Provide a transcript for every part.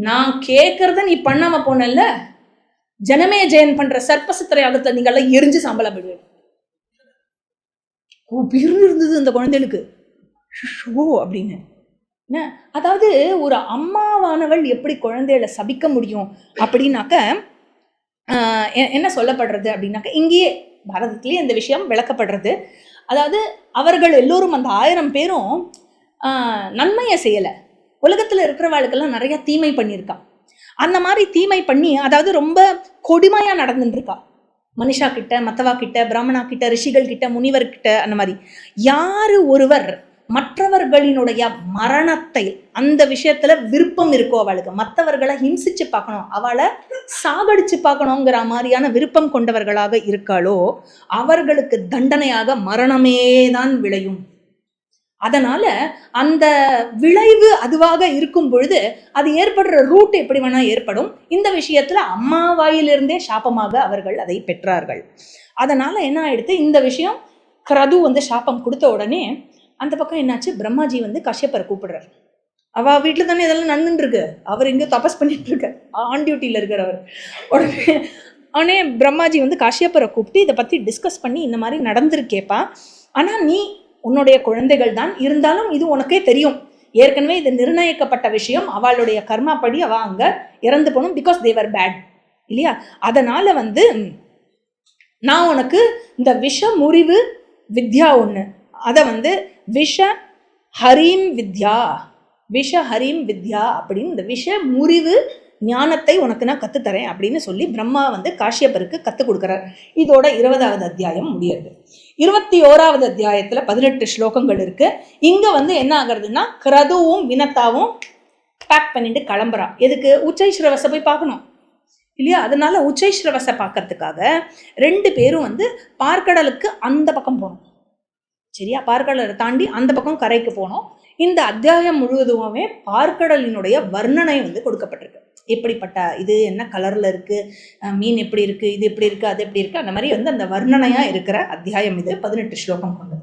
நான் கேட்கறத நீ பண்ணாம போனல ஜனமே ஜெயன் பண்ற சர்ப்பசத்திரை அகத்தை நீங்க எரிஞ்சு சம்பளம் ஓ உயிர் இருந்தது அந்த குழந்தைகளுக்கு. ஷோ அப்படின்னு. என்ன? அதாவது ஒரு அம்மாவானவள் எப்படி குழந்தைகளை சபிக்க முடியும் அப்படின்னாக்க எ- என்ன சொல்லப்படுறது அப்படின்னாக்க இங்கேயே பாரதத்திலேயே இந்த விஷயம் விளக்கப்படுறது. அதாவது அவர்கள் எல்லோரும் அந்த ஆயிரம் பேரும் நன்மையை செய்யலை. உலகத்தில் இருக்கிறவாளுக்கெல்லாம் நிறைய தீமை பண்ணியிருக்கா. அந்த மாதிரி தீமை பண்ணி அதாவது ரொம்ப கொடுமையாக நடந்துட்டுருக்கா. மனுஷா கிட்ட மத்தவா கிட்ட பிராமணா கிட்ட ரிஷிகள் கிட்ட முனிவர் கிட்ட அந்த மாதிரி. யாரு ஒருவர் மற்றவர்களினுடைய மரணத்தை அந்த விஷயத்துல விருப்பம் இருக்கோ அவளுக்கு. மற்றவர்களை ஹிம்சிச்சு பார்க்கணும் அவளை சாகடிச்சு பார்க்கணுங்கிற மாதிரியான விருப்பம் கொண்டவர்களாக இருக்காளோ அவர்களுக்கு தண்டனையாக மரணமே தான் விளையும். அதனால அந்த விளைவு அதுவாக இருக்கும் பொழுது அது ஏற்படுற ரூட் எப்படி வேணா ஏற்படும். இந்த விஷயத்துல அம்மா வாயிலிருந்தே சாபமாக அவர்கள் அதை பெற்றார்கள். அதனால என்ன ஆயிடுத்து இந்த விஷயம் கிரது வந்து சாபம் கொடுத்த உடனே அந்த பக்கம் என்னாச்சு? பிரம்மாஜி வந்து கஷ்யப்பரை கூப்பிடுறாரு. அவ வீட்டில் தானே இதெல்லாம் நடந்துட்டு இருக்கு அவர் எங்கேயோ தபஸ் பண்ணிட்டு இருக்கார் ஆன் டியூட்டியில் இருக்கிற அவர். உடனே உடனே பிரம்மாஜி வந்து காஷ்யப்பரை கூப்பிட்டு இதை பற்றி டிஸ்கஸ் பண்ணி இந்த மாதிரி நடந்திருக்கேப்பா. ஆனால் நீ உன்னுடைய குழந்தைகள் தான். இருந்தாலும் இது உனக்கே தெரியும். ஏற்கனவே இது நிர்ணயிக்கப்பட்ட விஷயம். அவளுடைய கர்மாப்படி அவ அங்கே இறந்து போகணும் பிகாஸ் தேவர் பேட் இல்லையா? அதனால் வந்து நான் உனக்கு இந்த விஷ முறிவு வித்யா ஒன்று அதை வந்து விஷ ஹரீம் வித்யா. விஷ ஹரீம் வித்யா அப்படின்னு இந்த விஷ முறிவு ஞானத்தை உனக்கு நான் கற்றுத்தரேன் அப்படின்னு சொல்லி பிரம்மா வந்து காஷ்யப்பருக்கு கற்றுக் கொடுக்குறார். இதோட இருபதாவது அத்தியாயம் முடியுது இருபத்தி ஓராவது அத்தியாயத்தில் பதினெட்டு ஸ்லோகங்கள் இருக்குது இங்கே வந்து என்ன ஆகுறதுன்னா கிரதுவும் வினத்தாவும் பேக் பண்ணிட்டு கிளம்புறா. எதுக்கு? உச்சைஸ்ரவசை போய் பார்க்கணும். இல்லையா? அதனால உச்சைஸ்ரவசை பார்க்கறதுக்காக ரெண்டு பேரும் வந்து பார்க்கடலுக்கு அந்த பக்கம் போகணும் சரியா? பார்க்கடலை தாண்டி அந்த பக்கம் கரைக்கு போனோம். இந்த அத்தியாயம் முழுவதுமே பார்க்கடலினுடைய வர்ணனை வந்து கொடுக்கப்பட்டிருக்கு. எப்படிப்பட்ட இது என்ன கலரில் இருக்கு மீன் எப்படி இருக்கு இது எப்படி இருக்கு அது எப்படி இருக்குது அந்த மாதிரி வந்து அந்த வர்ணனையாக இருக்கிற அத்தியாயம் இது பதினெட்டு ஸ்லோகம் கொண்டது.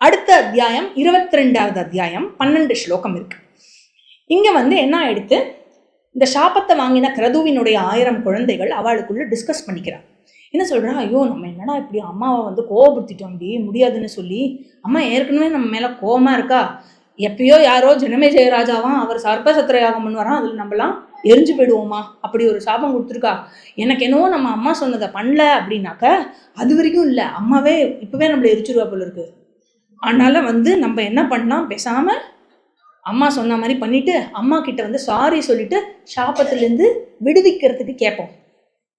அடுத்த அத்தியாயம் இருபத்தி ரெண்டாவது அத்தியாயம் பன்னெண்டு ஸ்லோகம் இருக்கு. இங்கே வந்து என்ன ஆயிடுத்து இந்த சாபத்தை வாங்கின கிரதுவினுடைய ஆயிரம் குழந்தைகள் அவளுக்குள்ளே டிஸ்கஸ் பண்ணிக்கிறான் என்ன சொல்கிறா ஐயோ நம்ம என்னடா இப்படி அம்மாவை வந்து கோவப்படுத்திட்டோம் அப்படி முடியாதுன்னு சொல்லி அம்மா ஏற்கனவே நம்ம மேலே கோபமாக இருக்கா? எப்பயோ யாரோ ஜனமே ஜெயராஜாவான் அவர் சர்ப்பசத்திர யாகம் பண்ணுவாராம் அதில் நம்மலாம் எரிஞ்சு போயிடுவோமா? அப்படி ஒரு சாபம் கொடுத்துருக்கா. எனக்கு என்னவோ நம்ம அம்மா சொன்னதை பண்ணல அப்படின்னாக்க அது வரைக்கும் இல்லை. அம்மாவே இப்போவே நம்மளை எரிச்சிருவா போல இருக்கு. அதனால் வந்து நம்ம என்ன பண்ணலாம்? பேசாமல் அம்மா சொன்ன மாதிரி பண்ணிவிட்டு அம்மா கிட்ட வந்து சாரி சொல்லிட்டு சாபத்திலேருந்து விடுவிக்கிறதுக்கு கேட்போம்.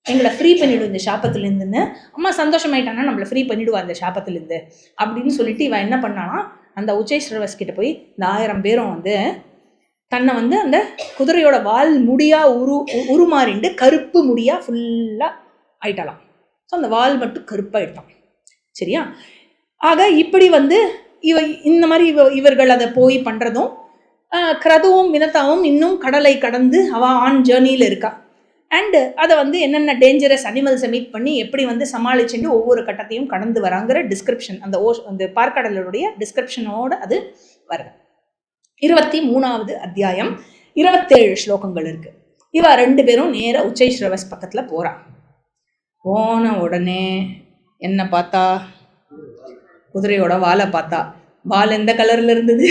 எங்களை ஃப்ரீ பண்ணிவிடும் இந்த ஷாப்பத்துலேருந்துன்னு அம்மா சந்தோஷமாயிட்டானா நம்மளை ஃப்ரீ பண்ணிவிடுவா அந்த ஷாப்பத்துலேருந்து அப்படின்னு சொல்லிட்டு இவன் என்ன பண்ணானா அந்த உச்சை ஸ்ரவஸ் கிட்ட போய் இந்த ஆயிரம் பேரும் வந்து தன்னை வந்து அந்த குதிரையோட வால் முடியா உரு உ- உருமாறிண்டு கருப்பு முடியாக ஃபுல்லாக ஆயிட்டலாம் ஸோ அந்த வால் மட்டும் கருப்பாக சரியா? ஆக இப்படி வந்து இவ இந்த மாதிரி இவ இவர்கள் அதை போய் பண்ணுறதும் கிரதுவும் வினதாவும் இன்னும் கடலை கடந்து அவ ஆன் ஜேர்னியில் இருக்கா. அண்டு அதை வந்து என்னென்ன டேஞ்சரஸ் அனிமல்ஸை மீட் பண்ணி எப்படி வந்து சமாளிச்சுட்டு ஒவ்வொரு கட்டத்தையும் கடந்து வராங்கிற டிஸ்கிரிப்ஷன் அந்த ஓ அந்த பார்க்கடலுடைய டிஸ்கிரிப்ஷனோடு அது வருது. இருபத்தி மூணாவது அத்தியாயம் இருபத்தேழு ஸ்லோகங்கள் இருக்கு. இவ ரெண்டு பேரும் நேர உச்சை ஸ்ரவஸ் பக்கத்துல போறா. போன உடனே என்ன பார்த்தா? குதிரையோட வாலை பார்த்தா. வால் எந்த கலர்ல இருந்தது?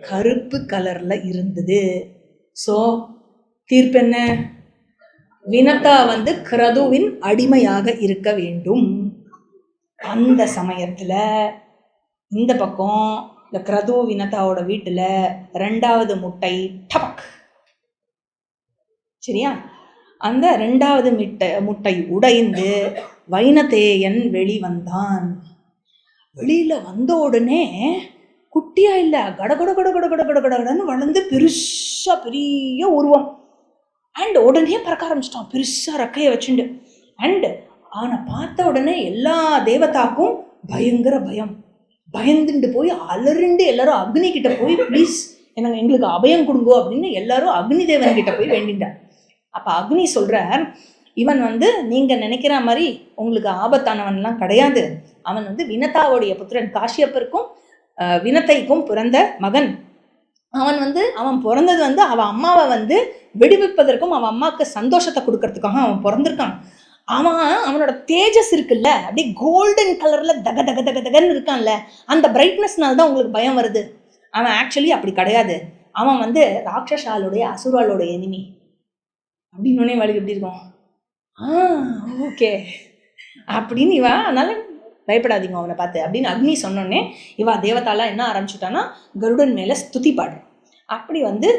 கருப்பு கலர்ல இருந்தது. ஸோ தீர்ப்பு என்ன? வினதா வந்து கிரதுவின் அடிமையாக இருக்க வேண்டும். அந்த சமயத்துல இந்த பக்கம் இந்த கிரது வினதாவோட வீட்டில் ரெண்டாவது முட்டை டபக். சரியா? அந்த ரெண்டாவது மிட்டை முட்டை உடைந்து வைனதேயன் வெளிவந்தான் வெளியில் வந்த உடனே குட்டியா இல்லை கடகட கட கட கட கட கடன்னு வளர்ந்து பெருசாக பெரிய உருவம். அண்ட் உடனே பறக்க ஆரம்பிச்சிட்டான். பெருசாக ரெக்கையை வச்சுண்டு. அண்ட் அவனை பார்த்த உடனே எல்லா தேவதாக்கும் பயங்கர பயம். பயந்துண்டு போய் அலறிண்டு எல்லாரும் அக்னி கிட்ட போய் ப்ளீஸ் எனக்கு எங்களுக்கு அபயம் கொடுங்கோ அப்படின்னு எல்லாரும் அக்னி தேவன் கிட்ட போய் வேண்டிட்டார் அப்ப அக்னி சொல்கிறார் இவன் வந்து நீங்க நினைக்கிற மாதிரி உங்களுக்கு ஆபத்தானவன்லாம் கிடையாது. அவன் வந்து வினதாவுடைய புத்திரன் காஷ்யப்பருக்கும் வினத்தைக்கும் பிறந்த மகன். அவன் வந்து அவன் பிறந்தது வந்து அவன் அம்மாவை வந்து விடுவிப்பதற்கும் அவன் அம்மாவுக்கு சந்தோஷத்தை கொடுக்கறதுக்காக அவன் பிறந்திருக்கான். அவன் அவனோட தேஜஸ் இருக்குல்ல அப்படியே கோல்டன் கலரில் தக தக தக தகன்னு இருக்கான்ல அந்த பிரைட்னஸ்னால தான் உங்களுக்கு பயம் வருது. அவன் ஆக்சுவலி அப்படி கிடையாது. அவன் வந்து ராட்சசாலுடைய அசுராலுடைய எனிமி அப்படின்னு வழி எப்படி இருக்கும்? ஆ ஓகே அப்படின்னு இவா அதனால பயப்படாதீங்க அவனை பார்த்து அப்படின்னு அக்னி சொன்னோடனே இவா தேவதாலாம் என்ன ஆரம்பிச்சுட்டான்னா கருடன் மேலே ஸ்துதி பாடுறான் அப்படி வந்து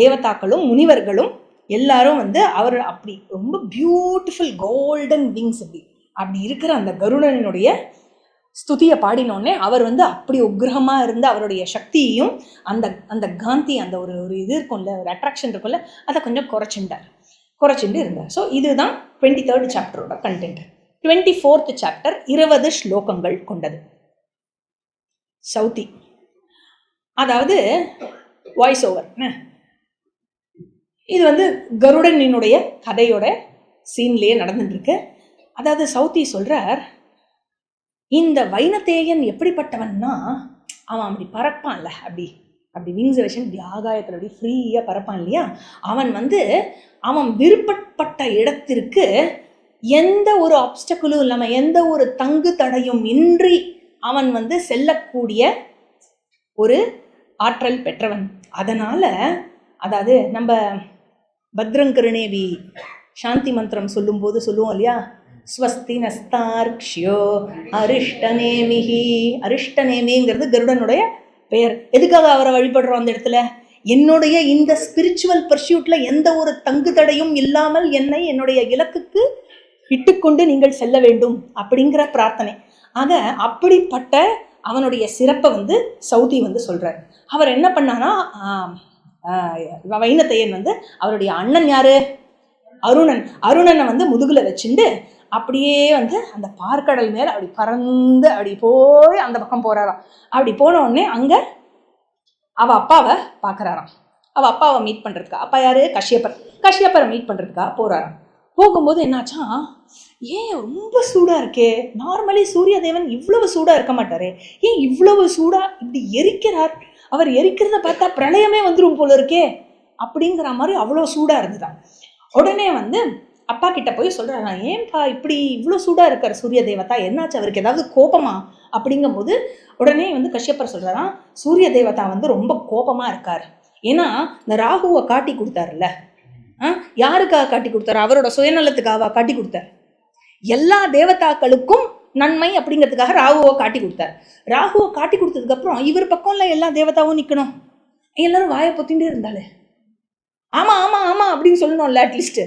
தேவதாக்களும் முனிவர்களும் எல்லாரும் வந்து அவர் அப்படி ரொம்ப பியூட்டிஃபுல் கோல்டன் விங்ஸ் அப்படி அப்படி இருக்கிற அந்த கருடனுடைய ஸ்துதியை பாடினோடனே அவர் வந்து அப்படி உக்ரகமாக இருந்து அவருடைய சக்தியையும் அந்த அந்த காந்தி அந்த ஒரு ஒரு இது இருக்கும்ல ஒரு அட்ராக்ஷன் இருக்கும்ல அதை கொஞ்சம் குறைச்சுட்டார். குறைச்சிட்டு இருந்தார். ஸோ இதுதான் டுவெண்ட்டி தேர்ட் சாப்டரோட கண்டென்ட் டுவெண்ட்டி ஃபோர்த் சாப்டர் இருபது ஸ்லோகங்கள் கொண்டது. சௌத்தி அதாவது வாய்ஸ் ஓவர் இது வந்து கருடனினுடைய கதையோட சீன்லேயே நடந்துட்டுருக்கு. அதாவது சௌத்தி சொல்கிறார் இந்த வைனத்தேயன் எப்படிப்பட்டவன்னா அவன் அப்படி பறப்பான்ல அப்படி அப்படி விங்ஸ் வச்சு இப்படி ஆகாயத்தில் அப்படி ஃப்ரீயாக பறப்பான் இல்லையா? அவன் வந்து அவன் விருப்பப்பட்ட இடத்திற்கு எந்த ஒரு ஆப்ஸ்டக்கிளும் இல்லாமல் எந்த ஒரு தங்கு தடையும் இன்றி அவன் வந்து செல்லக்கூடிய ஒரு ஆற்றல் பெற்றவன். அதனால் அதாவது நம்ம பத்ரங்கருணேவி சாந்தி மந்திரம் சொல்லும்போது சொல்லுவோம் இல்லையா? ஸ்வஸ்தி நஸ்தார்க்ஷியோ அரிஷ்டநேமிஹி. அரிஷ்டநேமிங்கிறது கருடனுடைய பெயர். எதுக்காக அவரை வழிபடுறோம் அந்த இடத்துல? என்னுடைய இந்த ஸ்பிரிச்சுவல் பர்சியூட்டில் எந்த ஒரு தங்கு தடையும் இல்லாமல் என்னை என்னுடைய இலக்குக்கு இட்டுக்கொண்டு நீங்கள் செல்ல வேண்டும் அப்படிங்கிற பிரார்த்தனை. ஆக அப்படிப்பட்ட அவனுடைய சிறப்பை வந்து சவுதி வந்து சொல்கிறார் அவர் என்ன பண்ணாரா வைணத்தையன் வந்து அவருடைய அண்ணன் யாரு? அருணன். அருணனை வந்து முதுகில் வச்சுண்டு அப்படியே வந்து அந்த பார்க்கடல் மேலே அப்படி பறந்து அப்படி போய் அந்த பக்கம் போகிறாராம் அப்படி போன உடனே அங்கே அவ அப்பாவை பார்க்குறாராம் அவள் அப்பாவை மீட் பண்ணுறதுக்கா அப்பா யாரு? கஷ்யப்பர். கஷ்யப்பரை மீட் பண்ணுறதுக்கா போகிறாராம் போகும்போது என்னாச்சா? ஏன் ரொம்ப சூடாக இருக்கே? நார்மலி சூரிய தேவன் இவ்வளவு சூடாக இருக்க மாட்டாரே. ஏன் இவ்வளவு சூடாக இப்படி எரிக்கிறார்? அவர் எரிக்கிறத பார்த்தா பிரளயமே வந்துடும் போல இருக்கே அப்படிங்கிற மாதிரி அவ்வளோ சூடாக இருந்துதான் உடனே வந்து அப்பா கிட்ட போய் சொல்கிறாங்க ஏன்பா இப்படி இவ்வளோ சூடாக இருக்கார் சூரிய தேவதா? என்னாச்சு? அவருக்கு ஏதாவது கோபமா? அப்படிங்கும்போது உடனே வந்து கஷ்யப்பர் சொல்கிறாராம் சூரிய தேவதா வந்து ரொம்ப கோபமாக இருக்கார். ஏன்னா இந்த ராகுவை காட்டி கொடுத்தாருல்ல. ஆ, யாருக்காக காட்டி கொடுத்தாரு? அவரோட சுயநலத்துக்காக காட்டி கொடுத்தார். எல்லா தேவதாக்களுக்கும் நன்மை அப்படிங்கிறதுக்காக ராகுவை காட்டி கொடுத்தார். ராகுவை காட்டி கொடுத்ததுக்கப்புறம் இவர் பக்கம்ல எல்லா தேவதாவும் நிற்கணும் எல்லாரும் வாயை பொத்திண்டே இருந்தாலே. ஆமாம் ஆமாம் ஆமாம் அப்படின்னு சொல்லணும்ல அட்லீஸ்ட்டு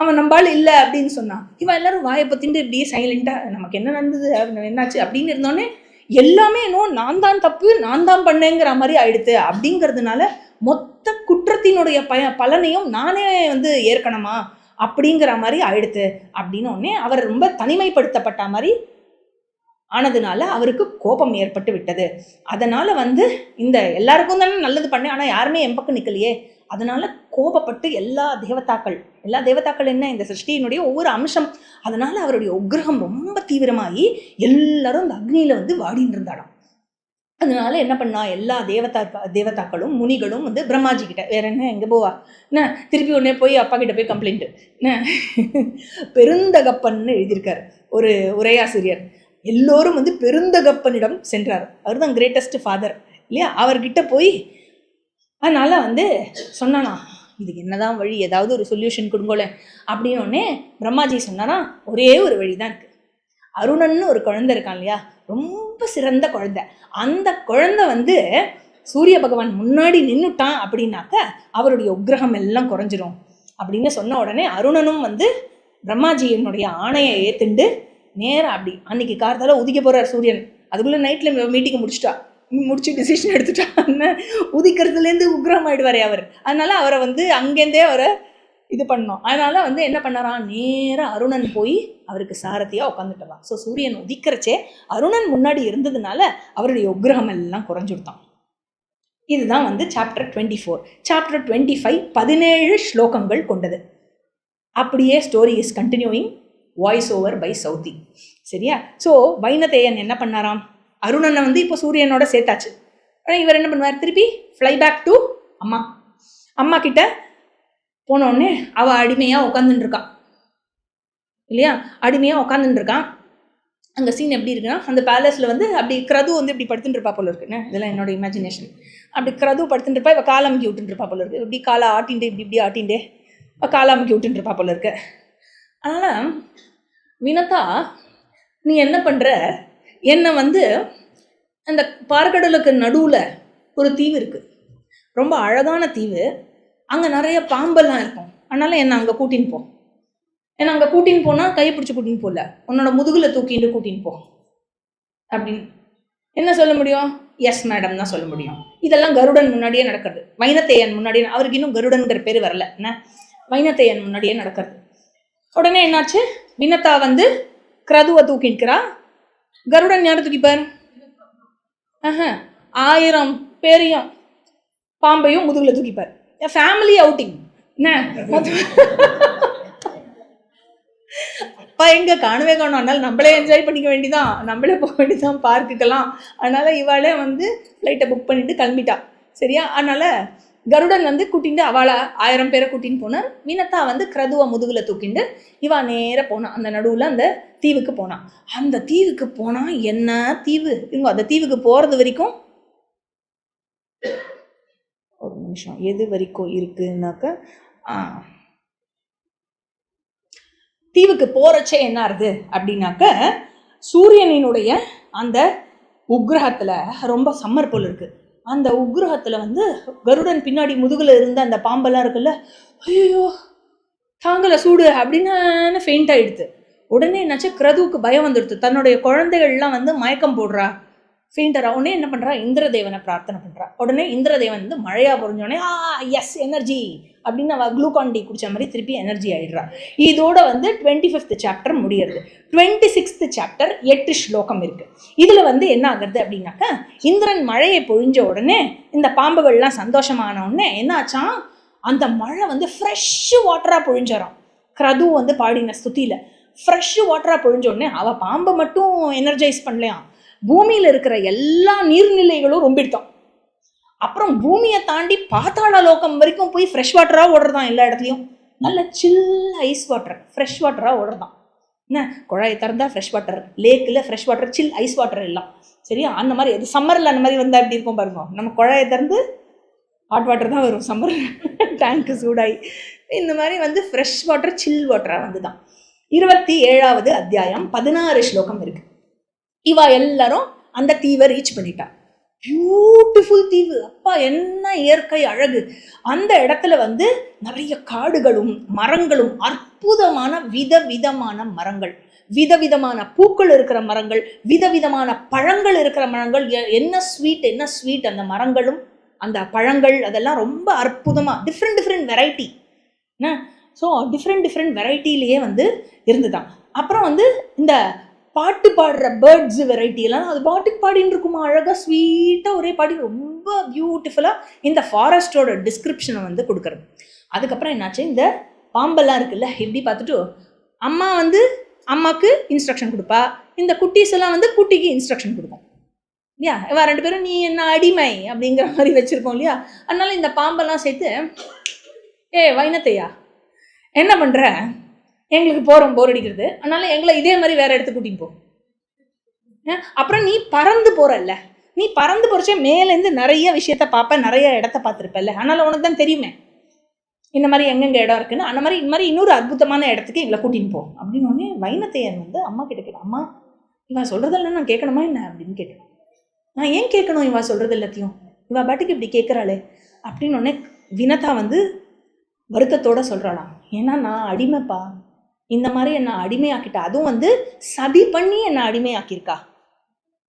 அவன் நம்பால் இல்லை அப்படின்னு சொன்னான். இவன் எல்லாரும் வாயை பத்திட்டு இப்படியே சைலண்ட்டாக நமக்கு என்ன நடந்தது? என்னாச்சு? அப்படின்னு இருந்தோடனே எல்லாமே என்னவோ நான் தான் தப்பு நான் தான் பண்ணேங்கிற மாதிரி ஆயிடுத்து. அப்படிங்கிறதுனால மொத்த குற்றத்தினுடைய பய பலனையும் நானே வந்து ஏற்கணுமா? அப்படிங்கிற மாதிரி ஆயிடுத்து. அப்படின்னு உடனே அவர் ரொம்ப தனிமைப்படுத்தப்பட்ட மாதிரி ஆனதுனால அவருக்கு கோபம் ஏற்பட்டு விட்டது. அதனால் வந்து இந்த எல்லாருக்கும் தானே நல்லது பண்ணேன் ஆனால் யாருமே என் பக்கம் நிற்கலையே அதனால் கோபப்பட்டு எல்லா தேவதாக்கள் எல்லா தேவதாக்கள் என்ன? இந்த சிருஷ்டியினுடைய ஒவ்வொரு அம்சம். அதனால் அவருடைய உக்கிரகம் ரொம்ப தீவிரமாகி எல்லாரும் இந்த அக்னியில் வந்து வாடின்னு இருந்தாடாம் அதனால என்ன பண்ணா எல்லா தேவதா தேவதாக்களும் முனிகளும் வந்து பிரம்மாஜி கிட்ட வேற என்ன எங்கே போவா? என்ன திருப்பி உடனே போய் அப்பா கிட்ட போய் கம்ப்ளைண்ட்டு என்ன? பெருந்தகப்பன்னு எழுதியிருக்காரு ஒரு உரையாசிரியர். எல்லோரும் வந்து பெருந்தகப்பனிடம் சென்றார். அவர் தான் கிரேட்டஸ்ட் ஃபாதர் இல்லையா? அவர்கிட்ட போய் அதனால் வந்து சொன்னானா இதுக்கு என்னதான் வழி? ஏதாவது ஒரு சொல்யூஷன் கொடுங்கோல அப்படின்னு உடனே பிரம்மாஜி சொன்னாரா ஒரே ஒரு வழி தான் இருக்குது அருணன்னு ஒரு குழந்தை இருக்கான் இல்லையா? ரொம்ப சிறந்த குழந்தை. அந்த குழந்தை வந்து சூரிய பகவான் முன்னாடி நின்றுட்டான் அப்படின்னாக்க அவருடைய உக்கிரகம் எல்லாம் குறைஞ்சிரும். அப்படின்னு சொன்ன உடனே அருணனும் வந்து பிரம்மாஜியினுடைய ஆணையை ஏத்துண்டு நேராக அப்படி அன்னைக்கு கார்த்தால உதிக்க போகிறார் சூரியன். அதுக்குள்ளே நைட்டில் மீட்டிங் முடிச்சுட்டா. முடிச்சு டிசிஷன் எடுத்துட்டா. உதிக்கிறதுலேருந்து உக்ரம் ஆயிடுவார் அவர். அதனால அவரை வந்து அங்கேருந்தே அவரை இது பண்ணோம். அதனால் வந்து என்ன பண்ணாராம் நேராக அருணன் போய் அவருக்கு சாரதியாக உட்காந்துட்டலாம் ஸோ சூரியன் உதிக்கிறச்சே அருணன் முன்னாடி இருந்ததுனால அவருடைய உக்ரகம் எல்லாம் குறைஞ்சுடுத்தான் இதுதான் வந்து chapter twenty four chapter twenty five பதினேழு ஸ்லோகங்கள் கொண்டது. அப்படியே story is continuing voice over by Sauti சரியா? ஸோ வைனதேயன் என்ன பண்ணாராம்? அருணனை வந்து இப்போ சூரியனோட சேர்த்தாச்சு. ஆனால் இவர் என்ன பண்ணுவார் திருப்பி? ஃப்ளை பேக் டு அம்மா. அம்மா கிட்ட போனோடனே அவள் அடிமையாக உட்காந்துட்டுருக்கான் இல்லையா? அடிமையாக உட்காந்துட்டுருக்கான் அங்கே சீன் எப்படி இருக்குன்னா அந்த பேலஸில் வந்து அப்படி கிரது வந்து இப்படி படுத்துட்டுருப்பா போல இருக்குன்னு இதெல்லாம் என்னோட இமேஜினேஷன் அப்படி கிரது படுத்துட்டுருப்பா இவள் காலை அமுக்கி போல இருக்கு. இப்படி காலை ஆட்டின்ட்டு இப்படி இப்படி ஆட்டின்டே இவ காலை அமுக்கி விட்டுட்டு போல இருக்கு. அதனால் வினதா நீ என்ன பண்ணுற என்னை வந்து அந்த பார்க்கடலுக்கு நடுவில் ஒரு தீவு இருக்குது ரொம்ப அழகான தீவு. அங்கே நிறைய பாம்பெல்லாம் இருக்கும். அதனால் என்னை அங்கே கூட்டின்னு போ. ஏன்னா அங்கே கூட்டின்னு போனால் கையை பிடிச்சி கூட்டின்னு போகல உன்னோட முதுகில் தூக்கிட்டு கூட்டின்னு போ. அப்படின்னு. என்ன சொல்ல முடியும்? எஸ் மேடம் தான் சொல்ல முடியும். இதெல்லாம் கருடன் முன்னாடியே நடக்கிறது. வைனத்தையன் முன்னாடியே அவருக்கு இன்னும் கருடன்கிற பேர் வரல. என்ன? வைனத்தையன் முன்னாடியே நடக்கிறது. உடனே என்னாச்சு? வினத்தா வந்து கிரதுவை தூக்கிக்கிறா கருடன் யாரை தூக்கிப்பார் ஆஹ ஆயிரம் பேரையும் பாம்பையும் முதுகில் தூக்கிப்பார் ஃபேமிலி அவுட்டிங் என்ன அப்பா எங்கே காணவே காணும் அதனால நம்மளே என்ஜாய் பண்ணிக்க வேண்டிதான் நம்மளே போக வேண்டிதான் பார்க்குக்கெல்லாம் அதனால் இவாளே வந்து ஃப்ளைட்டை புக் பண்ணிவிட்டு கிளம்பிட்டா சரியா அதனால கருடன் வந்து கூட்டிட்டு அவளை ஆயிரம் பேரை கூட்டின்னு போனார் வினத்தா வந்து கிரதுவ முதுகில் தூக்கிண்டு இவா நேராக போனான் அந்த நடுவில் அந்த தீவுக்கு போனா அந்த தீவுக்கு போனால் என்ன தீவு இவங்க அந்த தீவுக்கு போகிறது வரைக்கும் ஒரு நிமிஷம். எது வரைக்கும் இருக்குன்னாக்க ஆ. தீவுக்கு போறச்சே என்ன ஆகுது அப்படின்னாக்க சூரியனினுடைய அந்த உக்ரகத்துல ரொம்ப சம்மர் போல் இருக்கு. அந்த உக்ரகத்துல வந்து கருடன் பின்னாடி முதுகுல இருந்த அந்த பாம்பெல்லாம் இருக்குல்ல ஐயோ தாங்கல சூடு அப்படின்னு ஃபெயிண்ட் ஆயிடுது உடனே என்னாச்சு? கிரதுவுக்கு பயம் வந்துடுது தன்னுடைய குழந்தைகள்லாம் வந்து மயக்கம் போடுறா. ஃபெயிண்டரா உடனே என்ன பண்ணுறா இந்திரதேவனை பிரார்த்தனை பண்ணுறா உடனே இந்திரதேவன் வந்து மழையாக புரிஞ்சோடனே ஆ எஸ் எனர்ஜி அப்படின்னு அவள் குளூகான் டி குடிச்ச மாதிரி திருப்பி எனர்ஜி ஆயிடுறா. இதோட வந்து டுவெண்ட்டி ஃபிஃப்த் சாப்டர் முடியறது. டுவெண்ட்டி சிக்ஸ்த் சாப்டர் எட்டு ஸ்லோகம் இருக்குது இதில் வந்து என்ன ஆகுறது அப்படின்னாக்கா இந்திரன் மழையை பொழிஞ்ச உடனே இந்த பாம்புகள்லாம் சந்தோஷமான உடனே என்னாச்சாம் அந்த மழை வந்து ஃப்ரெஷ் வாட்டராக பொழிஞ்சிடும் கிரது வந்து பாடின ஸ்துதியில். ஃப்ரெஷ்ஷு வாட்டராக பொழிஞ்ச உடனே அவள் பாம்பை மட்டும் எனர்ஜைஸ் பண்ணலையாம். பூமியில் இருக்கிற எல்லா நீர்நிலைகளும் ரொம்பிடுத்தான் அப்புறம் பூமியை தாண்டி பாத்தாள லோகம் வரைக்கும் போய் ஃப்ரெஷ் வாட்டராக ஓடுறதான் எல்லா இடத்துலையும். நல்ல சில் ஐஸ் வாட்டர் ஃப்ரெஷ் வாட்டராக ஓடுறதான் என்ன? குழாயை திறந்தா fresh water லேக்கில் fresh water chill ice water எல்லாம். சரியா? அந்த மாதிரி அது சம்மரில் அந்த மாதிரி வந்தால் எப்படி இருக்கும் பாருங்க. நம்ம குழாயை திறந்து ஹாட் வாட்டர் தான் வரும். சம்மர் டேங்க்கு சூடாகி இந்த மாதிரி வந்து ஃப்ரெஷ் வாட்டர் சில் வாட்டராக வந்து தான் இருபத்தி ஏழாவது அத்தியாயம் பதினாறு ஸ்லோகம் இருக்குது இவா எல்லாரும் அந்த தீவை ரீச் பண்ணிட்டா. பியூட்டிஃபுல் தீவு. அப்பா என்ன இயற்கை அழகு. அந்த இடத்துல வந்து நிறைய காடுகளும் மரங்களும் அற்புதமான விதவிதமான மரங்கள். விதவிதமான பூக்கள் இருக்கிற மரங்கள் விதவிதமான பழங்கள் இருக்கிற மரங்கள் எ- என்ன ஸ்வீட் என்ன ஸ்வீட் அந்த மரங்களும் அந்த பழங்கள் அதெல்லாம் ரொம்ப அற்புதமாக டிஃப்ரெண்ட் டிஃப்ரெண்ட் வெரைட்டி என்ன? ஸோ டிஃப்ரெண்ட் டிஃப்ரெண்ட் வெரைட்டிலேயே வந்து இருந்துதான். அப்புறம் வந்து இந்த பாட்டு பாடுற பேர்ட்ஸ் வெரைட்டி எல்லாம் அது பாட்டுக்கு பாடின்னு இருக்குமா? அழகாக ஸ்வீட்டாக ஒரே பாடி ரொம்ப பியூட்டிஃபுல்லாக இந்த ஃபாரஸ்டோட டிஸ்கிரிப்ஷனை வந்து கொடுக்குறது. அதுக்கப்புறம் என்னாச்சு? இந்த பாம்பெல்லாம் இருக்குல்ல எப்படி பார்த்துட்டு அம்மா வந்து அம்மாவுக்கு இன்ஸ்ட்ரக்ஷன் கொடுப்பா. இந்த குட்டீஸ் எல்லாம் வந்து குட்டிக்கு இன்ஸ்ட்ரக்ஷன் கொடுக்கும். இல்லையா? இவன் ரெண்டு பேரும் நீ என்ன அடிமை? அப்படிங்கிற மாதிரி வச்சுருக்கோம் இல்லையா? அதனால இந்த பாம்பெல்லாம் சேர்த்து ஏ வைனத்தையா என்ன பண்ணுற எங்களுக்கு போகிறோம் போர் அடிக்கிறது. அதனால எங்களை இதே மாதிரி வேற இடத்துக்கு கூட்டின்னு போ. அப்புறம் நீ பறந்து போகிறல்ல நீ பறந்து போறச்சே மேலேருந்து நிறைய விஷயத்த பார்ப்ப நிறைய இடத்த பார்த்துருப்பல்ல. அதனால உனக்கு தான் தெரியுமே. இந்த மாதிரி எங்கெங்க இடம் இருக்குன்னு. அந்த மாதிரி இந்த மாதிரி இன்னொரு அற்புதமான இடத்துக்கு எங்களை கூட்டின்னு போ. அப்படின்னு உடனே வைனத்தையன் வந்து அம்மா கிட்ட கேட்டா அம்மா இவன் சொல்றதெல்லாம் நான் கேட்கணுமா என்ன? அப்படின்னு கேட்டேன் நான் ஏன் கேட்கணும் இவன் சொல்கிறது எல்லாத்தையும்? இவன் பாட்டுக்கு இப்படி கேட்குறாளே. அப்படின்னு ஒன்னே வினதா வந்து வருத்தத்தோடு சொல்கிறாளாம் ஏன்னா நான் அடிமைப்பா. இந்த மாதிரி என்னை அடிமையாக்கிட்டா? அதுவும் வந்து சதி பண்ணி என்னை அடிமையாக்கியிருக்கா?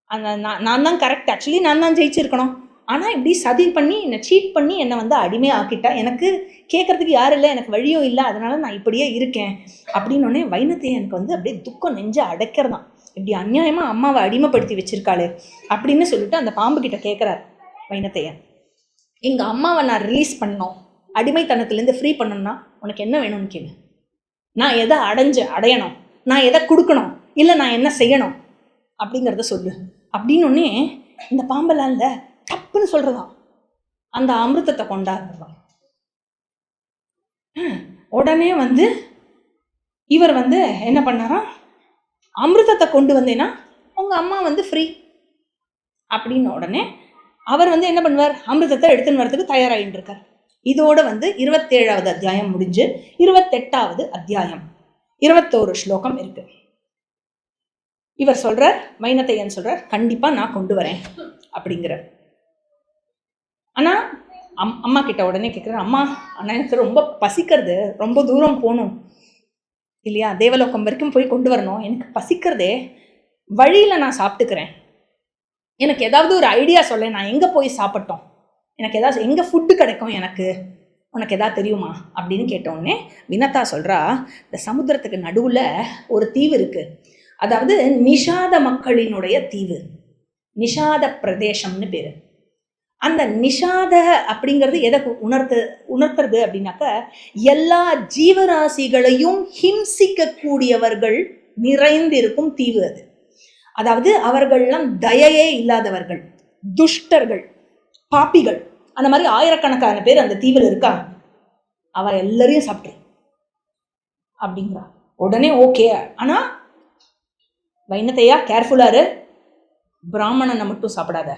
அந்த நான் நான் தான் கரெக்ட் ஆக்சுவலி நான் தான் ஜெயிச்சிருக்கணும். ஆனால் இப்படி சதி பண்ணி என்னை சீட் பண்ணி என்னை வந்து அடிமையாக்கிட்டா? எனக்கு கேட்கறதுக்கு யாரும் இல்லை எனக்கு வழியும் இல்லை. அதனால நான் இப்படியே இருக்கேன். அப்படின்னு வைணத்தை எனக்கு வந்து அப்படியே துக்கம் நெஞ்சு அடைக்கிறதான். இப்படி அநியாயமாக அம்மாவை அடிமைப்படுத்தி வச்சிருக்காளே அப்படின்னு சொல்லிட்டு அந்த பாம்பு கிட்ட கேட்குறாரு வைனத்தையன் எங்கள் அம்மாவை நான் ரிலீஸ் பண்ணோம் அடிமைத்தனத்துலேருந்து ஃப்ரீ பண்ணணும்னா உனக்கு என்ன வேணும்னு கேளு. நான் எதை அடைஞ்சு அடையணும்? நான் எதை கொடுக்கணும்? இல்லை நான் என்ன செய்யணும்? அப்படிங்கிறத சொல்லு. அப்படின்னு இந்த பாம்பெல்லாம் இல்லை தப்புன்னு சொல்கிறதான் அந்த அமிர்தத்தை கொண்டாடுறான் உடனே வந்து இவர் வந்து என்ன பண்ணாராம் அமிர்தத்தை கொண்டு வந்தேன்னா உங்கள் அம்மா வந்து ஃப்ரீ அப்படின்ன உடனே அவர் வந்து என்ன பண்ணுவார்? அமிர்தத்தை எடுத்துன்னு வரதுக்கு தயாராகிட்டு இருக்கார். இதோட வந்து இருபத்தேழாவது அத்தியாயம் முடிஞ்சு இருபத்தெட்டாவது அத்தியாயம். இருபத்தோரு ஸ்லோகம் இருக்கு. இவர் சொல்றார் மைனத்தையன் சொல்றார்? கண்டிப்பா நான் கொண்டு வரேன் அப்படிங்கிறார் ஆனா அம் அம்மா கிட்ட உடனே கேட்குறேன் அம்மா அண்ணா எனக்கு ரொம்ப பசிக்கிறது ரொம்ப தூரம் போகணும். இல்லையா தேவலோகம் வரைக்கும் போய் கொண்டு வரணும். எனக்கு பசிக்கிறதே வழியில் நான் சாப்பிட்டுக்கிறேன். எனக்கு ஏதாவது ஒரு ஐடியா சொல்ல நான் எங்கே போய் சாப்பிட்டோம்? எனக்கு ஏதாவது எங்கே ஃபுட்டு கிடைக்கும் எனக்கு? உனக்கு எதாவது தெரியுமா? அப்படின்னு கேட்டோடனே வினதா சொல்கிறா இந்த சமுத்திரத்துக்கு நடுவில் ஒரு தீவு இருக்குது அதாவது நிஷாத மக்களினுடைய தீவு. நிஷாத பிரதேசம்னு பேர். அந்த நிஷாத அப்படிங்கிறது எதை உணர்த்து உணர்த்துறது அப்படின்னாக்க எல்லா ஜீவராசிகளையும் ஹிம்சிக்கக்கூடியவர்கள் நிறைந்திருக்கும் தீவு அது. அதாவது அவர்கள்லாம் தயையே இல்லாதவர்கள் துஷ்டர்கள். பாப்பிகள். அந்த மாதிரி ஆயிரக்கணக்கான பேர் அந்த தீவில் இருக்கா அவ எல்லாரையும் சாப்பிட்டு அப்படிங்கிறா. உடனே ஓகே ஆனால் வைனத்தையா கேர்ஃபுல்லாக இரு. பிராமணனை மட்டும் சாப்பிடாத.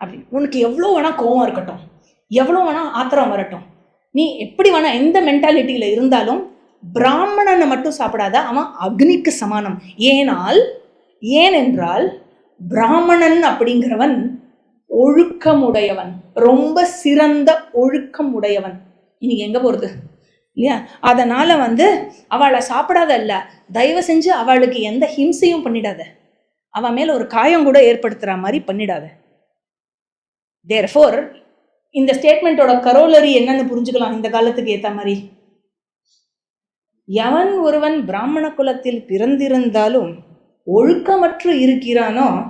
அப்படி உனக்கு எவ்வளோ வேணால் கோவம் இருக்கட்டும். எவ்வளோ வேணால் ஆத்திரம் வரட்டும். நீ எப்படி வேணால் எந்த மென்டாலிட்டியில் இருந்தாலும் பிராமணனை மட்டும் சாப்பிடாத. அவன் அக்னிக்கு சமானம். ஏனால் ஏனென்றால் பிராமணன் அப்படிங்கிறவன் ஒழுக்கமுடையவன். ரொம்ப சிறந்த ஒழுக்கம் உடையவன் இன்னைக்கு எங்க போகிறது இல்லையா? அதனால வந்து அவளை சாப்பிடாத இல்லை. தயவு செஞ்சு அவளுக்கு எந்த ஹிம்சையும் பண்ணிடாத. அவன் மேல ஒரு காயம் கூட ஏற்படுத்துகிற மாதிரி பண்ணிடாத. தேர்ஃபோர் இந்த ஸ்டேட்மெண்ட்டோட கரோலரி என்னன்னு புரிஞ்சுக்கலாம். இந்த காலத்துக்கு ஏற்ற மாதிரி. எவன் ஒருவன் பிராமண குலத்தில் பிறந்திருந்தாலும் ஒழுக்கமற்று இருக்கிறானோ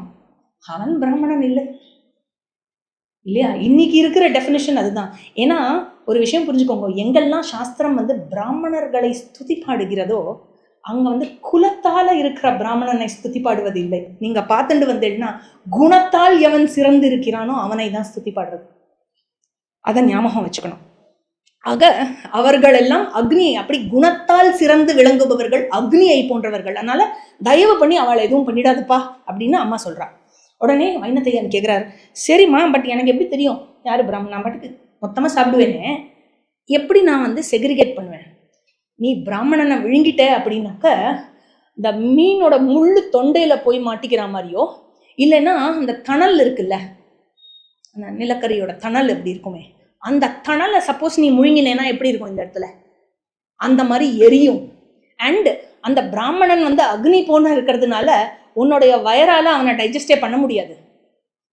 அவன் பிராமணன் இல்லை. இல்லையா? இன்னைக்கு இருக்கிற டெஃபினேஷன் அதுதான். ஏன்னா ஒரு விஷயம் புரிஞ்சுக்கோங்க. எங்கெல்லாம் சாஸ்திரம் வந்து பிராமணர்களை ஸ்துதி பாடுகிறதோ அங்கே வந்து குலத்தால் இருக்கிற பிராமணனை ஸ்துதி பாடுவது இல்லை நீங்கள் பார்த்துட்டு வந்தேன்னா குணத்தால் எவன் சிறந்து இருக்கிறானோ அவனை தான் ஸ்துதி பாடுறது. அதை ஞாபகம் வச்சுக்கணும். ஆக அவர்களெல்லாம் அக்னியை அப்படி குணத்தால் சிறந்து விளங்குபவர்கள் அக்னியை போன்றவர்கள். அதனால தயவு பண்ணி அவளை எதுவும் பண்ணிடாதுப்பா அப்படின்னு அம்மா சொல்றா. உடனே வைனத்தையன் கேட்குறாரு சரிம்மா பட் எனக்கு எப்படி தெரியும்? யார் பிராமணா பாட்டுக்கு மொத்தமாக சாப்பிடுவேனே. எப்படி நான் வந்து செக்ரிகேட் பண்ணுவேன்? நீ பிராமணனை விழுங்கிட்ட அப்படின்னாக்க இந்த மீனோட முள்ளு தொண்டையில் போய் மாட்டிக்கிற மாதிரியோ இல்லைன்னா அந்த தணல் இருக்குல்ல அந்த நிலக்கரியோட தணல் எப்படி இருக்குமே அந்த தணலை சப்போஸ் நீ முழுங்கினேன்னா எப்படி இருக்கும் இந்த இடத்துல? அந்த மாதிரி எரியும். அண்ட் அந்த பிராமணன் வந்து அக்னி போன இருக்கிறதுனால உன்னுடைய வயரால் அவனை டைஜஸ்டே பண்ண முடியாது.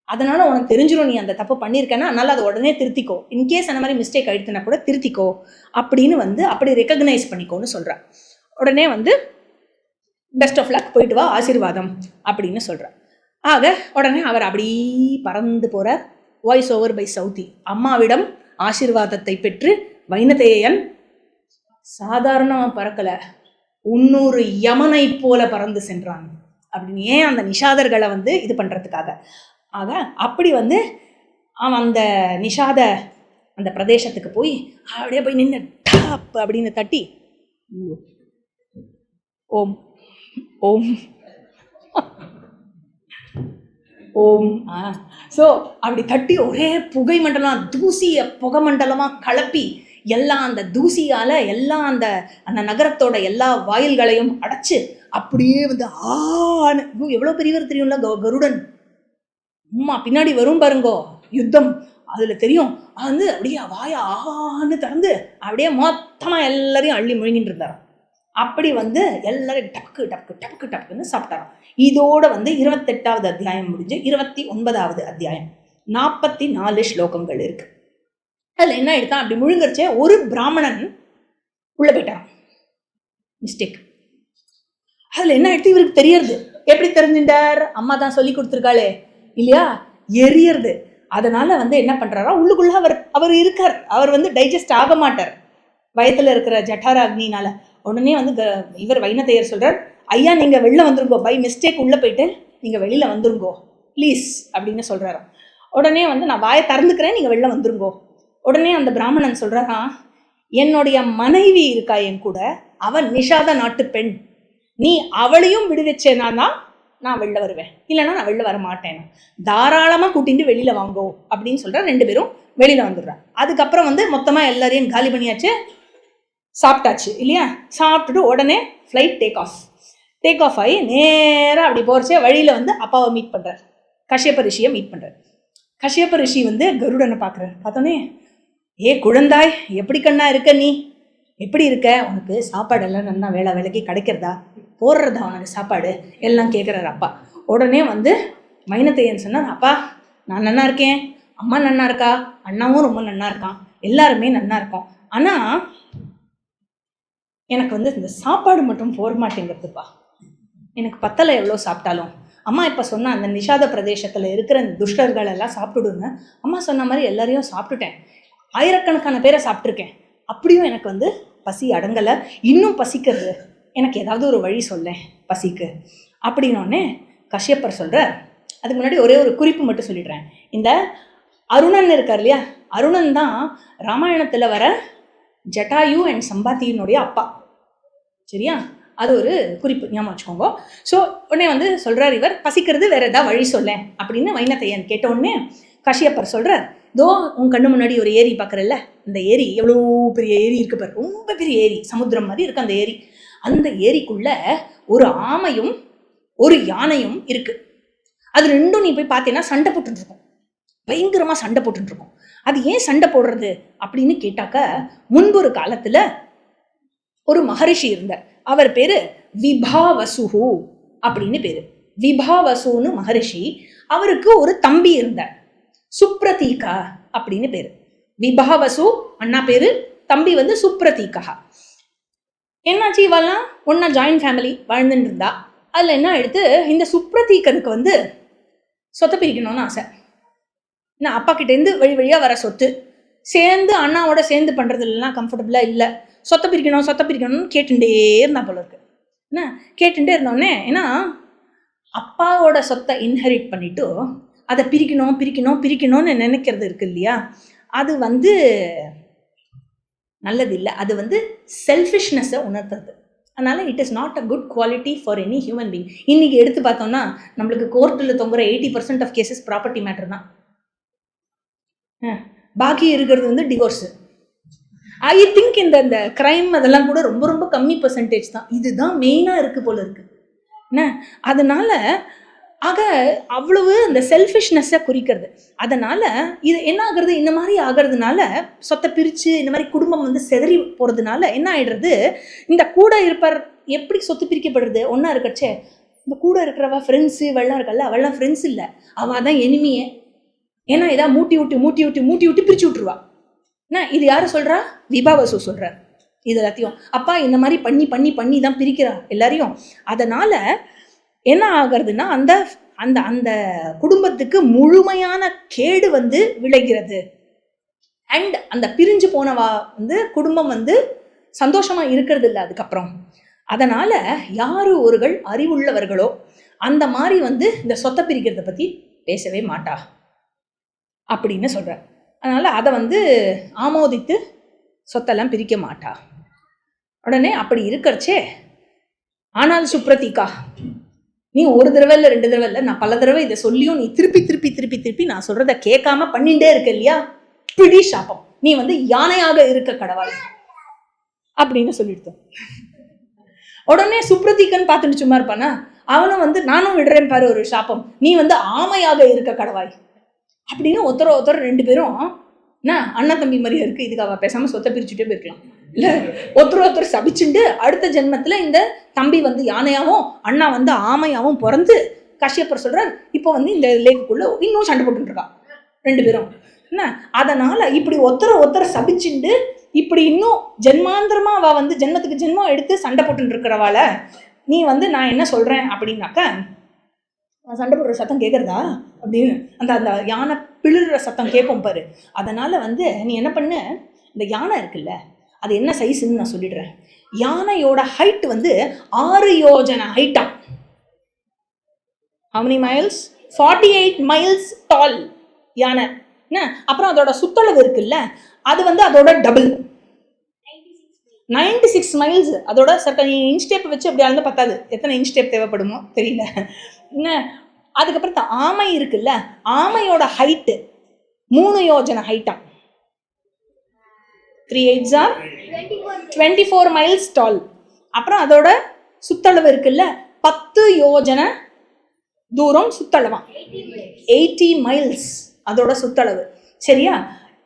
அதனால உனக்கு தெரிஞ்சிடும் நீ அந்த தப்பு பண்ணியிருக்கேன்னா அதனால அதை உடனே திருத்திக்கோ. இன்கேஸ் அந்த மாதிரி மிஸ்டேக் ஆயிடுச்சுன்னா கூட திருத்திக்கோ. அப்படின்னு வந்து அப்படி ரெக்கக்னைஸ் பண்ணிக்கோன்னு சொல்கிறான் உடனே வந்து பெஸ்ட் ஆஃப் லக் போயிட்டு வா ஆசீர்வாதம் அப்படின்னு சொல்றா. ஆக உடனே அவர் அப்படி பறந்து போகிறார் வாய்ஸ் ஓவர் பை சவுதி அம்மாவிடம் ஆசீர்வாதத்தை பெற்று வைனதேயன் சாதாரணமாக பறக்கலை. உன்னூறு யமனை போல பறந்து சென்றான். அப்படின்னு ஏன் அந்த நிஷாதர்களை வந்து இது பண்ணுறதுக்காக ஆக அப்படி வந்து அவன் அந்த நிஷாத அந்த பிரதேசத்துக்கு போய் அப்படியே போய் நின்று டாப் அப்படின்னு தட்டி ஓம் ஓம் ஓம். ஆ ஸோ அப்படி தட்டி ஒரே புகை மண்டலம் தூசிய புகை மண்டலமாக கலப்பி எல்லாம் அந்த தூசியால் எல்லாம் அந்த அந்த நகரத்தோட எல்லா வாயில்களையும் அடைச்சு அப்படியே வந்து ஆன எவ்வளோ பெரியவர் தெரியும்ல? கருடன். அம்மா பின்னாடி வரும் பாருங்கோ யுத்தம். அதில் தெரியும் அது வந்து அப்படியே வாய ஆன்னு திறந்து அப்படியே மொத்தமாக எல்லாரையும் அள்ளி முழுங்கிட்டு இருந்தாராம். அப்படி வந்து எல்லாரும் டக்கு டக்கு டக்கு டக்குன்னு சாப்பிட்டாராம். இதோட வந்து இருபத்தெட்டாவது அத்தியாயம் முடிஞ்சு இருபத்தி ஒன்பதாவது அத்தியாயம். நாற்பத்தி நாலு ஸ்லோகங்கள் இருக்கு. அதில் என்ன எடுத்தான்? அப்படி முழுங்கரிச்சே ஒரு பிராமணன் உள்ளே போயிட்டான் மிஸ்டேக் அதில் என்ன ஆகிட்டு இவருக்கு தெரியறது. எப்படி தெரிஞ்சுட்டார்? அம்மா தான் சொல்லி கொடுத்துருக்காளே. இல்லையா? எரியறது. அதனால வந்து என்ன பண்ணுறாரா உள்ளுக்குள்ளே அவர் அவர் இருக்கார். அவர் வந்து டைஜஸ்ட் ஆக மாட்டார். வயத்தில் இருக்கிற ஜட்டார அக்னினால உடனே வந்து க- இவர் வைனத்தையர் சொல்கிறார் ஐயா நீங்கள் வெளில வந்துருங்கோ. பை மிஸ்டேக் உள்ளே போயிட்டு நீங்கள் வெளியில் வந்துருங்கோ. ப்ளீஸ் அப்படின்னு சொல்கிறாரா உடனே வந்து நான் வாயை திறந்துக்கிறேன் நீங்கள் வெளில வந்துருங்கோ. உடனே அந்த பிராமணன் சொல்கிறாரா என்னுடைய மனைவி இருக்கா என் கூட? அவன் நிஷாத நாட்டு பெண். நீ அவளையும் விடுவிச்சேனா தான் நான் வெளில வருவேன். இல்லைன்னா நான் வெளில வர மாட்டேன் தாராளமாக கூட்டிட்டு வெளியில் வாங்கோ அப்படின்னு சொல்கிற ரெண்டு பேரும் வெளியில் வந்துடுறான் அதுக்கப்புறம் வந்து மொத்தமாக எல்லாரையும் காலி பண்ணியாச்சு. சாப்பிட்டாச்சு இல்லையா? சாப்பிட்டுட்டு உடனே flight take off take off ஆகி நேராக அப்படி போகிறச்சே வழியில் வந்து அப்பாவை மீட் பண்ணுறார் கஷ்யப்ப ரிஷியை மீட் பண்ணுறார் கஷ்யப்ப ரிஷி வந்து கருடனை பார்க்குறாரு. பார்த்தோன்னே ஏ குழந்தாய் எப்படி கண்ணா இருக்க நீ? எப்படி இருக்க? உனக்கு சாப்பாடெல்லாம் நல்லா வேலை வேலைக்கு கிடைக்கிறதா? போடுறது அவனுக்கு சாப்பாடு. எல்லாம் கேட்குறாரு அப்பா. உடனே வந்து மைனத்தையன் சொன்னார்? அப்பா நான் நன்னா இருக்கேன். அம்மா நன்னா இருக்கா? அண்ணாவும் ரொம்ப நன்னா இருக்கான். எல்லாருமே நன்னா இருக்கோம். ஆனால் எனக்கு வந்து இந்த சாப்பாடு மட்டும் போட மாட்டேங்கிறதுப்பா. எனக்கு பத்தலை எவ்வளோ சாப்பிட்டாலும். அம்மா இப்போ சொன்ன அந்த நிஷாத பிரதேசத்தில் இருக்கிற இந்த துஷ்டர்கள் எல்லாம் சாப்பிட்டுடுங்க அம்மா சொன்ன மாதிரி எல்லாரையும் சாப்பிட்டுட்டேன். ஆயிரக்கணக்கான பேரை சாப்பிட்ருக்கேன் அப்படியும் எனக்கு வந்து பசி அடங்கலை. இன்னும் பசிக்கிறது. எனக்கு ஏதாவது ஒரு வழி சொல்லேன் பசிக்கு. அப்படின்னோடனே கஷ்யப்பர் சொல்கிறார் அதுக்கு முன்னாடி ஒரே ஒரு குறிப்பு மட்டும் சொல்லிடுறேன். இந்த அருணன் இருக்கார் இல்லையா? அருணன் தான் ராமாயணத்தில் வர ஜட்டாயு அண்ட் சம்பாத்தியினுடைய அப்பா. சரியா? அது ஒரு குறிப்பு ஞாபகம் வச்சுக்கோங்க. ஸோ உடனே வந்து சொல்கிறார் இவர் பசிக்கிறது வேற ஏதாவது வழி சொல்ல அப்படின்னு வைனத்தையன் கேட்ட உடனே கஷ்யப்பர் சொல்கிறார் இதோ உன் கண்ணு முன்னாடி ஒரு ஏரி பார்க்குறல்ல? அந்த ஏரி எவ்வளோ பெரிய ஏரி இருக்கு பாரு. ரொம்ப பெரிய ஏரி. சமுத்திரம் மாதிரி இருக்குது அந்த ஏரி. அந்த ஏரிக்குள்ள ஒரு ஆமையும் ஒரு யானையும் இருக்கு. அது ரெண்டும் நீ போய் பார்த்தீங்கன்னா சண்டை போட்டுருக்கும். பயங்கரமாக சண்டை போட்டுருக்கும். அது ஏன் சண்டை போடுறது அப்படின்னு கேட்டாக்க முன்பு ஒரு ஒரு மகரிஷி இருந்தார். அவர் பேர் விபாவசுஹு அப்படின்னு பேர். விபாவசுன்னு மகரிஷி அவருக்கு ஒரு தம்பி இருந்தார். சுப்ரதீகா அப்படின்னு பேரு. விபாவசு அண்ணா பேரு தம்பி வந்து சுப்ரதீகா. என்னாச்சு இவெல்லாம் ஒன்றா ஜாயின்ட் ஃபேமிலி வாழ்ந்துட்டு இருந்தா அதில் என்ன எடுத்து இந்த சுப்ரதீகனுக்கு வந்து சொத்தை பிரிக்கணும்னு ஆசை. நான் அப்பா கிட்டேருந்து வழி வழியாக வர சொத்து. சேர்ந்து அண்ணாவோட சேர்ந்து பண்ணுறதுலாம் கம்ஃபர்டபுளாக இல்லை. சொத்தை பிரிக்கணும் சொத்தை பிரிக்கணும்னு கேட்டுட்டே இருந்தா போல இருக்கு. என்ன கேட்டுட்டே இருந்தோடனே ஏன்னா அப்பாவோட சொத்தை இன்ஹெரிட் பண்ணிவிட்டு அதை பிரிக்கணும் பிரிக்கணும் பிரிக்கணும்னு நினைக்கிறது இருக்கு இல்லையா? அது வந்து நல்லது இல்லை அது வந்து செல்ஃபிஷ்னஸை உணர்த்துறது அதனால் it is not a good quality for any human being இன்னைக்கு எடுத்து பார்த்தோம்னா நம்மளுக்கு கோர்ட்டில் தொங்குற eighty percent of cases property matter தான். பாக்கி இருக்கிறது வந்து டிவோர்ஸு ஐ திங்க் இந்த இந்த க்ரைம் அதெல்லாம் கூட ரொம்ப ரொம்ப கம்மி பர்சன்டேஜ் தான். இதுதான் மெயினாக இருக்குது போல இருக்குது என்ன? அதனால ஆக அவ்வளவு இந்த செல்ஃபிஷ்னஸை குறிக்கிறது. அதனால் இது என்ன ஆகுறது? இந்த மாதிரி ஆகிறதுனால சொத்தை பிரித்து இந்த மாதிரி குடும்பம் வந்து செதறி போகிறதுனால என்ன ஆகிடுறது இந்த கூட இருப்பார் எப்படி சொத்து பிரிக்கப்படுறது? ஒன்றா இருக்கச்சே. இந்த கூட இருக்கிறவ ஃப்ரெண்ட்ஸு வெள்ளம் இருக்கல்ல அவள்லாம் ஃப்ரெண்ட்ஸ் இல்லை. அவள் தான் எனிமியே ஏன்னா இதா மூட்டி விட்டு மூட்டி விட்டு மூட்டி விட்டு பிரிச்சு விட்ருவா என்ன? இது யார் சொல்கிறா விபாவசு சொல்கிறார் இது எல்லாத்தையும். அப்பா இந்த மாதிரி பண்ணி பண்ணி பண்ணி தான் பிரிக்கிறா எல்லாரையும். அதனால் என்ன ஆகிறதுனா அந்த அந்த அந்த குடும்பத்துக்கு முழுமையான கேடு வந்து விளைகிறது. அண்ட் அந்த பிரிஞ்சு போனவா வந்து குடும்பம் வந்து சந்தோஷமாக இருக்கிறது இல்லை அதுக்கப்புறம். அதனால் யார் ஒருகள் அறிவுள்ளவர்களோ அந்த மாதிரி வந்து இந்த சொத்தை பிரிக்கிறத பற்றி பேசவே மாட்டா. அப்படின்னு சொல்றார் அதனால் அதை வந்து ஆமோதித்து சொத்தெல்லாம் பிரிக்க மாட்டா. உடனே அப்படி இருக்கிறச்சே ஆனால் சுப்ரதிகா நீ ஒரு தடவை இல்லை ரெண்டு தடவை இல்லை நான் பல தடவை இதை சொல்லியும் நீ திருப்பி திருப்பி திருப்பி திருப்பி நான் சொல்கிறத கேட்காம பண்ணிகிட்டே இருக்க இல்லையா? பிடி சாபம். நீ வந்து யானையாக இருக்க கடவாள். அப்படின்னு சொல்லிடுத்தோம் உடனே சுப்ரதீகன் பார்த்துட்டு சும்மா இருப்பானா? அவனும் வந்து நானும் விடுறேன் பாரு ஒரு சாப்பம் நீ வந்து ஆமையாக இருக்க கடவாய் அப்படின்னு ஒருத்தர ஒருத்தர் ரெண்டு பேரும் என்ன அண்ணன் தம்பி மாதிரியா இருக்கு. இதுக்கு அவள் பேசாம சொத்தை பிரிச்சுட்டே போயிருக்கலாம். இல்லை ஒருத்தர் ஒருத்தர் சபிச்சுண்டு அடுத்த ஜென்மத்தில் இந்த தம்பி வந்து யானையாகவும் அண்ணா வந்து ஆமையாகவும் பிறந்து கஷ்யப்பர் சொல்கிறார் இப்போ வந்து இந்த லேக்குள்ளே இன்னும் சண்டை போட்டுருக்கான் ரெண்டு பேரும். என்ன? அதனால் இப்படி ஒருத்தரை ஒருத்தரை சபிச்சுண்டு இப்படி இன்னும் ஜென்மாந்திரமாக அவள் வந்து ஜென்மத்துக்கு ஜென்மம் எடுத்து சண்டை போட்டுட்டு இருக்கிறவாள நீ வந்து நான் என்ன சொல்கிறேன் அப்படின்னாக்க சண்டை போடுற சத்தம் கேட்குறதா அப்படின்னு அந்த அந்த யானை பிளிற சத்தம் கேட்போம் பாரு. அதனால் வந்து நீ என்ன பண்ணு? இந்த யானை இருக்குல்ல அது என்ன சைஸ்ன்னு நான் சொல்லிடுறேன். யானையோட ஹைட் வந்து ஆறு யோஜனை ஹைட்டா how miles forty eight miles tall யானை. என்ன? அப்புறம் அதோட சுத்தளவு இருக்குல்ல அது வந்து அதோட டபுள் நைன்டி சிக்ஸ் மைல்ஸ் அதோட சர்க்க இன்ச் டேப் வச்சு அப்படி அளந்து பத்தாது எத்தனை இன்ச் டேப் தேவைப்படுமோ? தெரியல. என்ன? அதுக்கப்புறம் ஆமை இருக்குல்ல ஆமையோட ஹைட்டு மூணு யோஜனை ஹைட்டா three eights are twenty four miles tall அப்புறம் அதோட சுத்தளவு இருக்குல்ல பத்து யோஜனை தூரம் சுத்தளவாம் எயிட்டி மைல்ஸ் அதோட சுத்தளவு. சரியா?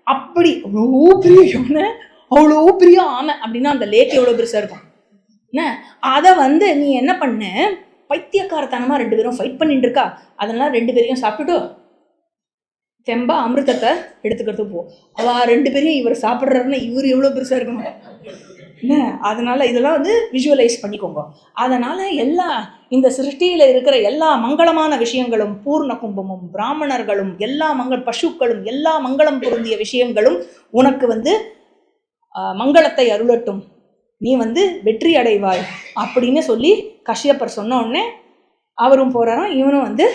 அப்படி அவ்வளோ பெரிய யோனை அவ்வளோ பெரிய ஆமை அப்படின்னா அந்த லேக் எவ்வளோ பெருசாக இருக்கும்? என்ன? அதை வந்து நீ என்ன பண்ண? பைத்தியக்காரத்தனமாக ரெண்டு பேரும் ஃபைட் பண்ணிட்டு இருக்கா? அதெல்லாம் ரெண்டு பேரையும் சாப்பிட்டுட்டு தெம்பா அமிர்தத்தை எடுத்துக்கிறது போ. அவ ரெண்டு பேரையும் இவர் சாப்பிட்றாருன்னா இவர் எவ்வளோ பெருசாக இருக்கணும்? என்ன? அதனால இதெல்லாம் வந்து விஷுவலைஸ் பண்ணிக்கோங்க. அதனால எல்லா இந்த சிருஷ்டியில் இருக்கிற எல்லா மங்களமான விஷயங்களும் பூர்ண கும்பமும் பிராமணர்களும் எல்லா மங்கள் பசுக்களும் எல்லா மங்களம் பொருந்திய விஷயங்களும் உனக்கு வந்து மங்களத்தை அருளட்டும். நீ வந்து வெற்றி அடைவாய் அப்படின்னு சொல்லி கஷ்யப்பர் சொன்ன உடனே அவரும் போறாராம் இவனும் வந்து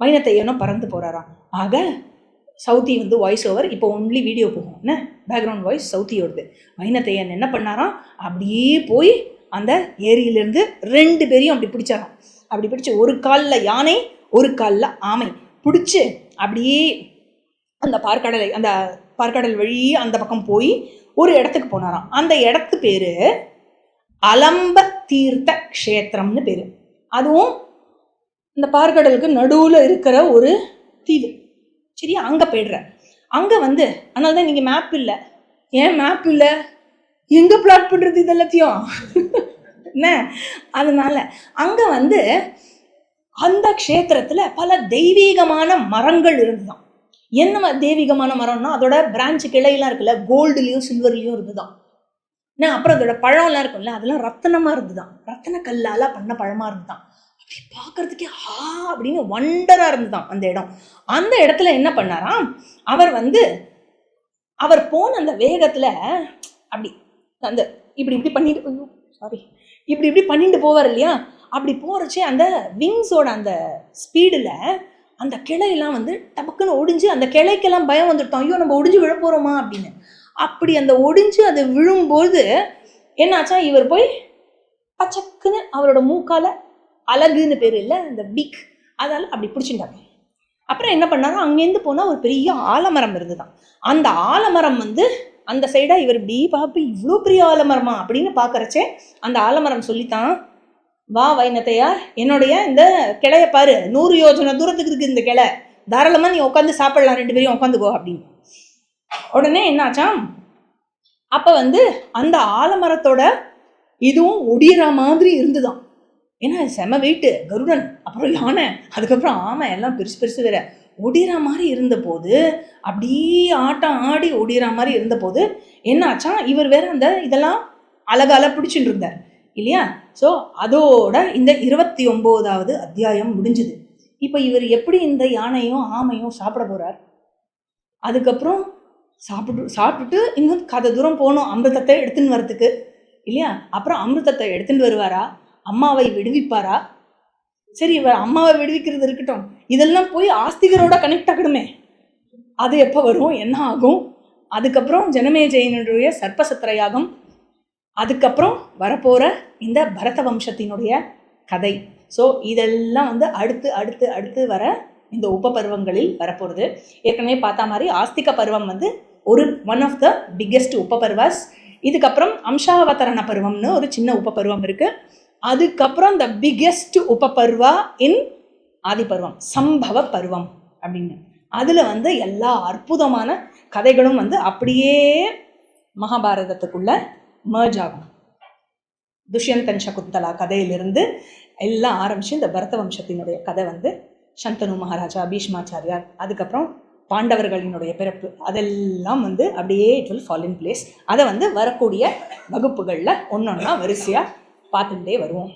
மைனத்தையனும் பறந்து போறாராம். ஆக சவுத்தி வந்து வாய்ஸ் ஓவர் இப்போ ஒன்லி வீடியோ போகும். என்ன? பேக்ரவுண்ட் வாய்ஸ் சவுத்தியோடது மைனத்தையன் என்ன பண்ணாராம்? அப்படியே போய் அந்த ஏரியிலேருந்து ரெண்டு பேரையும் அப்படி பிடிச்சாராம். அப்படி பிடிச்சி ஒரு காலில் யானை ஒரு காலில் ஆமை. பிடிச்சி அப்படியே அந்த பார்க்கடலை அந்த பார்க்கடல் வழியே அந்த பக்கம் போய் ஒரு இடத்துக்கு போனாராம். அந்த இடத்து பேர் அலம்ப தீர்த்த க்ஷேத்திரம்னு பேர். அதுவும் இந்த பார்க்கடலுக்கு நடுவில் இருக்கிற ஒரு தீவு. சரியா அங்கே போயிடுற. அங்கே வந்து அதனால தான் நீங்கள் மேப் இல்லை. ஏன் மேப் இல்லை? எங்கே பிளாட் பண்ணுறது இது எல்லாத்தையும்? என்ன? அதனால அங்கே வந்து அந்த க்ஷேத்திரத்தில் பல தெய்வீகமான மரங்கள் இருந்துதான். என்ன தெய்வீகமான மரம்னா அதோட பிரான்ச் கிளையெல்லாம் இருக்குல்ல கோல்டுலேயும் சில்வர்லேயும் இருந்துதான். அப்புறம் அதோட பழம்லாம் இருக்கும்ல அதெல்லாம் ரத்தனமாக இருந்துதான். ரத்தன கல்லால் பண்ண பழமாக இருந்துதான். பார்க்கறதுக்கே ஆ அப்படின்னு ஒண்டராக இருந்துதான் அந்த இடம். அந்த இடத்துல என்ன பண்ணாராம் அவர் வந்து அவர் போன அந்த வேகத்தில் அப்படி அந்த இப்படி இப்படி பண்ணிட்டு சாரி இப்படி இப்படி பண்ணிட்டு போவார் இல்லையா? அப்படி போறச்சே அந்த விங்ஸோட அந்த ஸ்பீடில் அந்த கிளையெல்லாம் வந்து டபக்குன்னு ஒடிஞ்சு அந்த கிளைக்கெல்லாம் பயம் வந்துட்டோம் ஐயோ நம்ம ஒடிஞ்சு விழ போகிறோமா அப்படின்னு. அப்படி அந்த ஒடிஞ்சு அது விழும்போது என்னாச்சா? இவர் போய் பச்சக்குன்னு அவரோட மூக்கால அலகுன்னு பேர் இல்லை இந்த பீக் அதால் அப்படி பிடிச்சிட்டாங்க. அப்புறம் என்ன பண்ணாரு அங்கேருந்து போனால் ஒரு பெரிய ஆலமரம் இருந்துதான். அந்த ஆலமரம் வந்து அந்த சைடாக இவர் இப்படி பார்ப்பு இவ்வளோ பெரிய ஆலமரமா? அப்படின்னு பார்க்கறச்சே அந்த ஆலமரம் சொல்லித்தான் வா வைனத்தையா என்னுடைய இந்த கிளைய பாரு. நூறு யோஜனை தூரத்துக்கு இருக்குது இந்த கிளை. தாராளமாக நீ உட்காந்து சாப்பிடலாம் ரெண்டு பேரையும் உட்காந்துக்கோ அப்படின்னு. உடனே என்னாச்சாம்? அப்போ வந்து அந்த ஆலமரத்தோட இதுவும் ஒடியற மாதிரி இருந்துதான். ஏன்னா செம வெயிட்டு கருடன் அப்புறம் யானை அதுக்கப்புறம் ஆமை எல்லாம் பெருசு பெருசு வேற. ஒடிகிற மாதிரி இருந்தபோது அப்படியே ஆட்டம் ஆடி ஒடிகிற மாதிரி இருந்தபோது என்னாச்சா இவர் வேற அந்த இதெல்லாம் அழகால பிடிச்சிட்டு இருந்தார். இல்லையா? ஸோ அதோட இந்த இருபத்தி ஒம்போதாவது அத்தியாயம் முடிஞ்சுது. இப்போ இவர் எப்படி இந்த யானையும் ஆமையும் சாப்பிட போகிறார் அதுக்கப்புறம் சாப்பிட்டு சாப்பிட்டுட்டு இன்னும் கதை தூரம் போகணும் அமிர்தத்தை எடுத்துன்னு வரத்துக்கு இல்லையா? அப்புறம் அமிர்தத்தை எடுத்துகிட்டு வருவாரா? அம்மாவை விடுவிப்பாரா? சரி இவர் அம்மாவை விடுவிக்கிறது இருக்கட்டும். இதெல்லாம் போய் ஆஸ்திகரோட கனெக்ட் ஆகணுமே அது எப்போ வரும்? என்ன ஆகும்? அதுக்கப்புறம் ஜனமேஜயனுடைய சர்ப்பசத்திர யாகம் அதுக்கப்புறம் வரப்போகிற இந்த பரத வம்சத்தினுடைய கதை. ஸோ இதெல்லாம் வந்து அடுத்து அடுத்து அடுத்து வர இந்த உபபருவங்களில் வரப்போகிறது ஏற்கனவே பார்த்தா மாதிரி ஆஸ்திக பருவம் வந்து ஒரு ஒன் ஆஃப் த பிக்கெஸ்ட் உபபருவாஸ். இதுக்கப்புறம் அம்சாவதரண பருவம்னு ஒரு சின்ன உபபருவம் இருக்குது அதுக்கப்புறம் த பிக்கெஸ்ட் உபபர்வா இன் ஆதிபருவம் சம்பவ பருவம் அப்படின்னு. அதில் வந்து எல்லா அற்புதமான கதைகளும் வந்து அப்படியே மகாபாரதத்துக்குள்ள merge ஆகும். துஷ்யந்தன் சகுந்தலா கதையிலிருந்து எல்லாம் ஆரம்பித்து இந்த பரத வம்சத்தினுடைய கதை வந்து சந்தனு மகாராஜா பீஷ்மாச்சாரியார் அதுக்கப்புறம் பாண்டவர்களினுடைய பிறப்பு அதெல்லாம் வந்து அப்படியே it will fall in place அதை வந்து வரக்கூடிய வகுப்புகளில் ஒன்றொன்னா வரிசையாக பார்த்துட்டே வருவோம்.